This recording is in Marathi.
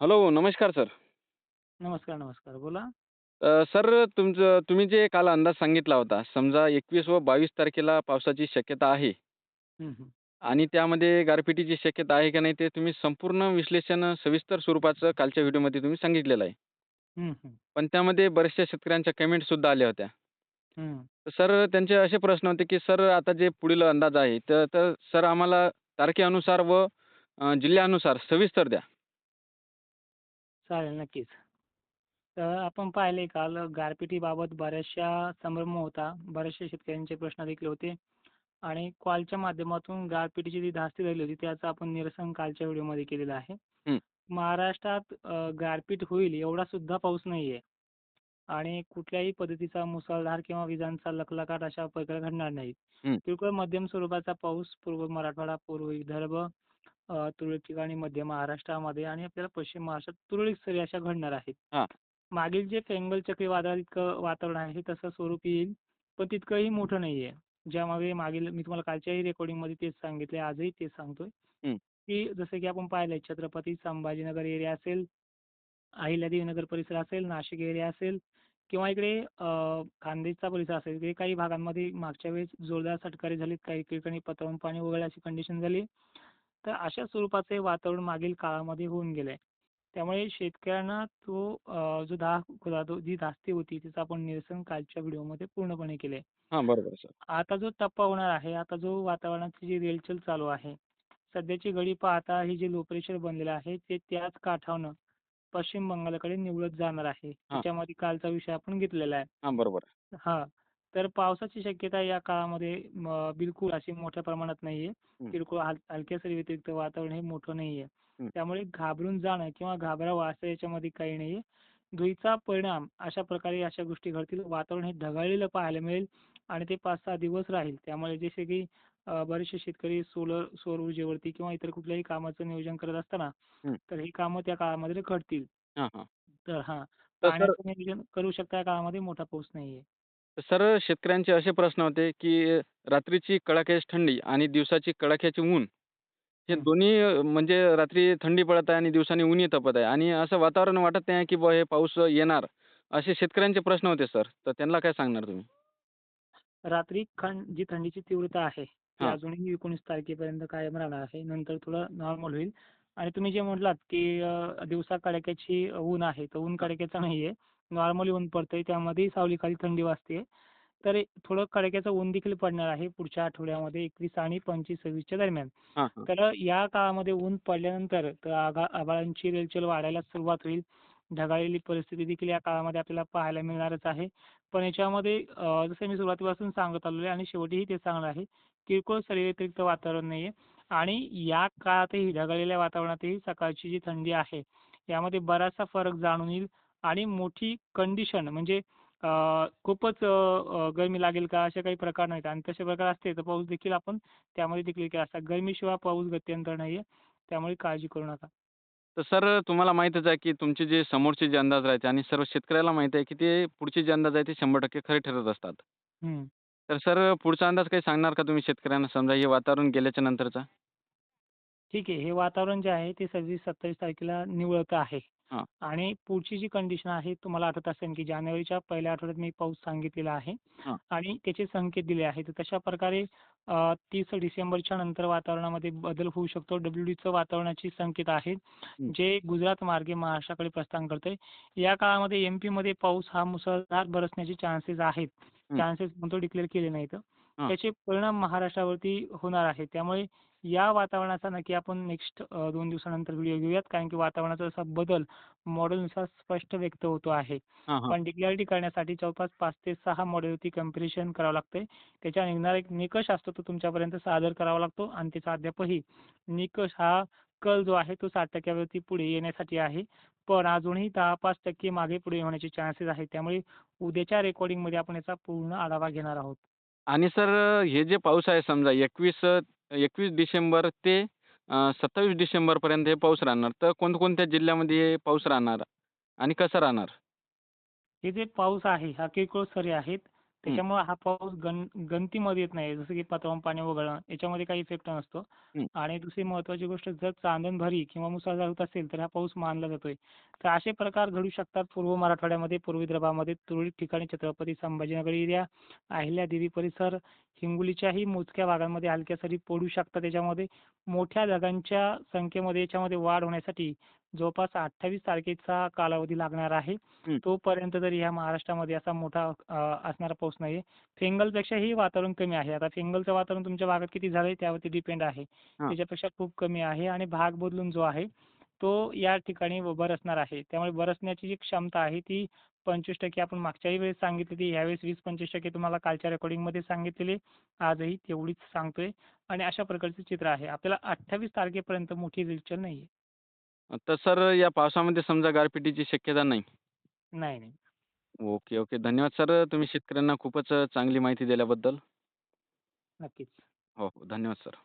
हॅलो, नमस्कार सर. नमस्कार, नमस्कार. बोला. अ, सर तुमचं तुम्ही जे काल अंदाज सांगितला होता, समजा 21 व 22 तारखेला पावसाची शक्यता आहे. आणि त्यामध्ये गारपिटीची शक्यता आहे का नाही ते तुम्ही संपूर्ण विश्लेषण सविस्तर स्वरूपाचं कालच्या व्हिडिओमध्ये तुम्ही सांगितलेलं आहे. पण त्यामध्ये बऱ्याचशा शेतकऱ्यांच्या कमेंटसुद्धा आल्या होत्या. तर सर त्यांचे असे प्रश्न होते, की सर आता जे पुढील अंदाज आहे, तर तर सर आम्हाला तारखेनुसार व अ, जिल्ह्यानुसार सविस्तर द्या. चालेल, नक्कीच. तर आपण पाहिले काल गारपिटीबाबत बऱ्याचशा संभ्रम होता. बऱ्याचशा शेतकऱ्यांचे प्रश्न देखील होते आणि कॉलच्या माध्यमातून गारपिटीची जी धास्ती झाली होती, त्याचं आपण निरसन कालच्या व्हिडिओमध्ये केलेलं आहे. हं. महाराष्ट्रात अ, गारपीट होईल एवढा सुद्धा पाऊस नाहीये आणि कुठल्याही पद्धतीचा मुसळधार किंवा विजांचा लखलखाट अशा प्रकारे घडणार नाही. हं. किरकोळ मध्यम स्वरूपाचा पाऊस पूर्व मराठवाडा, पूर्व विदर्भ, तुरळक ठिकाणी मध्य महाराष्ट्रामध्ये आणि आपल्याला पश्चिम महाराष्ट्रात तुरळक सरी अशा घडणार आहेत. हां. मागील जे पेंगल चक्रीवादळ इतकं वातावरण आहे तसं स्वरूप येईल, पण तितकंही मोठं नाहीये. ज्यामध्ये मागील मी तुम्हाला कालच्याही रेकॉर्डिंगमध्ये तेच सांगितले, आजही तेच सांगतोय. की जसं की आपण पाहिलंय छत्रपती संभाजीनगर एरिया असेल, अहिल्यादेवीनगर परिसर असेल, नाशिक एरिया असेल किंवा इकडे खानदेशचा परिसर असेल, इकडे काही भागांमध्ये मागच्या वेळेस जोरदार सटकारे झालीत, काही ठिकाणी पत्रावून पाणी वगळलं अशी कंडिशन झाली. तर अशा स्वरूपाचे वातावरण मागील काळामध्ये होऊन गेलंय. त्यामुळे शेतकऱ्यांना तो जो दाह जी धास्ती होती, तिचं आपण निरसन कालच्या व्हिडिओमध्ये पूर्णपणे केलंय. हां, बरोबर सर. आता जो टप्पा होणार आहे, आता जो वातावरणाची जी रेलचल चालू आहे, सध्याची घडी पाहता हे जे लो प्रेशर बनलेलं आहे, ते त्याच काठावनं पश्चिम बंगालकडे निवळत जाणार आहे. त्याच्यामध्ये कालचा विषय आपण घेतलेला आहे. हां, बरोबर. हां. तर पावसाची शक्यता या काळामध्ये बिलकुल अशी मोठ्या प्रमाणात नाहीये. हं. किरकोळ हल हलक्या सरी व्यतिरिक्त वातावरण हे मोठं नाहीये. हं. त्यामुळे घाबरून जाणं किंवा घाबरावं असं याच्यामध्ये काही नाहीये. धुळीचा परिणाम अशा प्रकारे अशा गोष्टी घडतील. वातावरण हे ढगाळलेलं पाहायला मिळेल आणि ते 5-6 दिवस राहील. त्यामुळे जसे की अ, बरेचसे शेतकरी सोलर सौर ऊर्जेवरती किंवा इतर कुठल्याही कामाचं नियोजन करत असताना, हं. तर ही कामं त्या काळामध्ये घडतील. हां, हां. तर हां, तर सर पाण्याचं नियोजन करू शकता या काळामध्ये मोठा पाऊस नाहीये. सर शेतकऱ्यांचे असे प्रश्न होते, की रात्रीची कडाक्याची थंडी आणि दिवसाची कडाक्याची ऊन, हे. दोन्ही म्हणजे रात्री थंडी पडत आहे आणि दिवसाने ऊनही तपत आहे आणि असं वातावरण वाटत नाही, की बुवा हे पाऊस येणार. असे शेतकऱ्यांचे प्रश्न होते सर. तर त्यांना काय सांगणार तुम्ही? रात्री खं जी थंडीची तीव्रता आहे, ती हां. अजूनही 19 तारखेपर्यंत कायम राहणार आहे. नंतर थोडं नॉर्मल होईल आणि तुम्ही जे म्हटलात, की दिवसा कडाक्याची ऊन आहे, तर ऊन. कडाक्याचं नाहीये. नॉर्मली ऊन पडतंय. त्यामध्येही सावलीखाली थंडी वाजतेय. तर थोडं कडाक्याचं ऊन देखील पडणार आहे पुढच्या आठवड्यामध्ये 21 आणि 25-26च्या दरम्यान. हां, हां. तर या काळामध्ये ऊन पडल्यानंतर तर आभाळांची रेलचल वाढायला सुरुवात होईल. ढगाळलेली परिस्थिती देखील या काळामध्ये आपल्याला पाहायला मिळणारच आहे. पण याच्यामध्ये जसं मी सुरुवातीपासून सांगत आलेलो आहे आणि शेवटीही तेच सांगणार आहे, किरकोळ सरीव्यतिरिक्त वातावरण नाहीये आणि या काळातही ढगाळलेल्या वातावरणातही सकाळची जी थंडी आहे, यामध्ये बराचसा फरक जाणून येईल आणि मोठी कंडिशन म्हणजे खूपच गरमी लागेल का असे काही प्रकार नाहीत आणि तसे प्रकार असते तर पाऊस देखील आपण त्यामध्ये देखील असतात. गरमीशिवाय पाऊस गत्यंतर नाहीये. त्यामुळे काळजी करू नका. तर सर तुम्हाला माहीतच आहे, की तुमचे जे समोरचे जे अंदाज राहते आणि सर्व शेतकऱ्याला माहीत आहे, की ते पुढचे जे अंदाज आहेत ते 100% खरे ठरत असतात. तर सर पुढचा अंदाज काही सांगणार का तुम्ही शेतकऱ्यांना समजा हे वातावरण गेल्याच्या नंतरचा? ठीक आहे. हे वातावरण जे आहे ते 26-27 तारखेला निवळतं आहे. हां. आणि पुढची जी कंडिशन आहे तुम्हाला आठवत असेल, की जानेवारीच्या पहिल्या आठवड्यात मी पाऊस सांगितलेला आहे हां. आणि त्याचे संकेत दिले आहेत. तर तशा प्रकारे अ, 30 डिसेंबरच्या नंतर वातावरणामध्ये बदल होऊ शकतो. डब्ल्यूडीचं वातावरणाचे संकेत आहेत, हं. जे गुजरात मार्गे महाराष्ट्राकडे प्रस्थान करतंय. या काळामध्ये एम-पीमध्ये पाऊस हा मुसळधार बरसण्याचे चान्सेस आहेत. हं. चान्सेस म्हणतो डिक्लेअर केले नाहीत. हां. त्याचे परिणाम महाराष्ट्रावरती होणार आहेत. त्यामुळे या वातावरणाचा नक्की आपण नेक्स्ट 2 दिवसानंतर व्हिडिओ घेऊयात. कारण की वातावरणाचा असा बदल मॉडेलनुसार स्पष्ट व्यक्त होतो आहे. हां, हां. पण डिक्लॅरिटी करण्यासाठी जवळपास 5 ते 6 मॉडेलवरती कंपॅरिझन करावं लागतंय. त्याच्यावर निघणारा एक निकष असतो तो तुमच्यापर्यंत सादर करावा लागतो आणि त्याचा अद्यापही निकष हा कल जो आहे तो 60% वरती पुढे येण्यासाठी आहे. पण अजूनही 10-5% मागे पुढे होण्याचे चान्सेस आहेत. त्यामुळे उद्याच्या रेकॉर्डिंगमध्ये आपण याचा पूर्ण आढावा घेणार आहोत. आणि सर हे जे पाऊस आहे समजा 21 21 डिसेंबर ते 27 डिसेंबरपर्यंत हे पाऊस राहणार. तर कोणकोणत्या जिल्ह्यामध्ये हे पाऊस राहणार आणि कसा राहणार? हे जे पाऊस आहे हा किरकोळ सरी आहेत. त्याच्यामुळे हा पाऊस गण गणतीमध्ये येत नाही. जसं की पत्रावून पाणी वगळणं याच्यामध्ये काही इफेक्ट नसतो. आणि दुसरी महत्त्वाची गोष्ट जर चांदणभरी किंवा मुसळधार होत असेल तर हा पाऊस मानला जातोय. तर असे प्रकार घडू शकतात पूर्व मराठवाड्यामध्ये, पूर्व विदर्भामध्ये तुरळक ठिकाणी छत्रपती संभाजीनगर एरिया, अहिल्यादेवी परिसर, हिंगोलीच्याही मोजक्या भागांमध्ये हलक्या सरी पडू शकतात याच्यामध्ये. मोठ्या ढगांच्या संख्येमध्ये याच्यामध्ये वाढ होण्यासाठी जवळपास 28 तारखेचा कालावधी लागणार आहे. हं. तोपर्यंत तरी ह्या महाराष्ट्रामध्ये असा मोठा अ, असणारा पाऊस नाहीये. फेंगलपेक्षाही वातावरण कमी आहे. आता फेंगलचं वातावरण तुमच्या भागात किती झालंय त्यावरती डिपेंड आहे. हां. त्याच्यापेक्षा खूप कमी आहे आणि भाग बदलून जो आहे तो या ठिकाणी बरसणार आहे. त्यामुळे बरसण्याची जी क्षमता आहे ती 25% आपण मागच्याही वेळेस सांगितली होती. यावेळेस 20-25% तुम्हाला कालच्या रेकॉर्डिंगमध्ये सांगितलेली. आजही तेवढीच सांगतोय आणि अशा प्रकारचं चित्र आहे. आपल्याला 28 तारखेपर्यंत मोठी रेलचेल नाहीये. तर सर या पावसामध्ये समजा गारपिटीची शक्यता नाही? नाही, नाही. Okay, okay. धन्यवाद सर. तुम्ही शेतकऱ्यांना खूपच चांगली माहिती दिल्याबद्दल. नक्कीच. हो, हो. धन्यवाद सर.